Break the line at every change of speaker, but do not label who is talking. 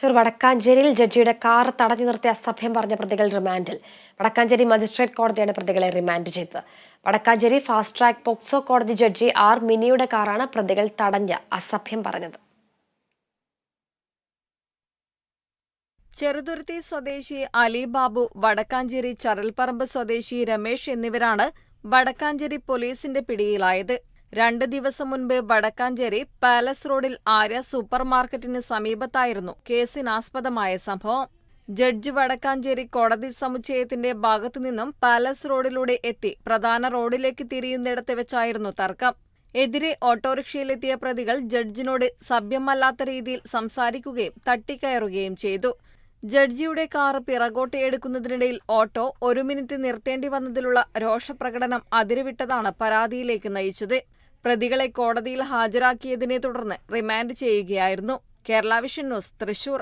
ചെറു വടക്കാഞ്ചേരിയിൽ ജഡ്ജിയുടെ കാർ തടഞ്ഞു നിർത്തി അസഭ്യം പറഞ്ഞ പ്രതികൾ റിമാൻഡിൽ. വടക്കാഞ്ചേരി മജിസ്ട്രേറ്റ് കോടതിയാണ് പ്രതികളെ റിമാൻഡ് ചെയ്തത്. വടക്കാഞ്ചേരി ഫാസ്റ്റ് ട്രാക്ക് പോക്സോ കോടതി ജഡ്ജി ആർ മിനിയുടെ കാറാണ് പ്രതികൾ തടഞ്ഞ് അസഭ്യം പറഞ്ഞത്.
ചെറുതുരുത്തി സ്വദേശി അലി ബാബു വടക്കാഞ്ചേരി ചരൽപ്പറമ്പ് സ്വദേശി രമേശ് എന്നിവരാണ് വടക്കാഞ്ചേരി പോലീസിന്റെ പിടിയിലായത്. രണ്ട് ദിവസം മുൻപ് വടക്കാഞ്ചേരി പാലസ് റോഡിൽ ആര്യ സൂപ്പർ മാർക്കറ്റിന് സമീപത്തായിരുന്നു കേസിനാസ്പദമായ സംഭവം. ജഡ്ജ് വടക്കാഞ്ചേരി കോടതി സമുച്ചയത്തിന്റെ ഭാഗത്തുനിന്നും പാലസ് റോഡിലൂടെ എത്തി പ്രധാന റോഡിലേക്ക് തിരിയുന്നിടത്ത് വെച്ചായിരുന്നു തർക്കം. എതിരെ ഓട്ടോറിക്ഷയിലെത്തിയ പ്രതികൾ ജഡ്ജിനോട് സഭ്യമല്ലാത്ത രീതിയിൽ സംസാരിക്കുകയും തട്ടിക്കയറുകയും ചെയ്തു. ജഡ്ജിയുടെ കാർ പിറകോട്ട് എടുക്കുന്നതിനിടയിൽ ഓട്ടോ ഒരു മിനിറ്റ് നിർത്തേണ്ടി വന്നതിലുള്ള രോഷപ്രകടനം അതിരുവിട്ടതാണ് പരാതിയിലേക്ക് നയിച്ചത്. പ്രതികളെ കോടതിയിൽ ഹാജരാക്കിയതിനെ തുടർന്ന് റിമാൻഡ് ചെയ്യുകയായിരുന്നു. Kerala vision news Thrissur.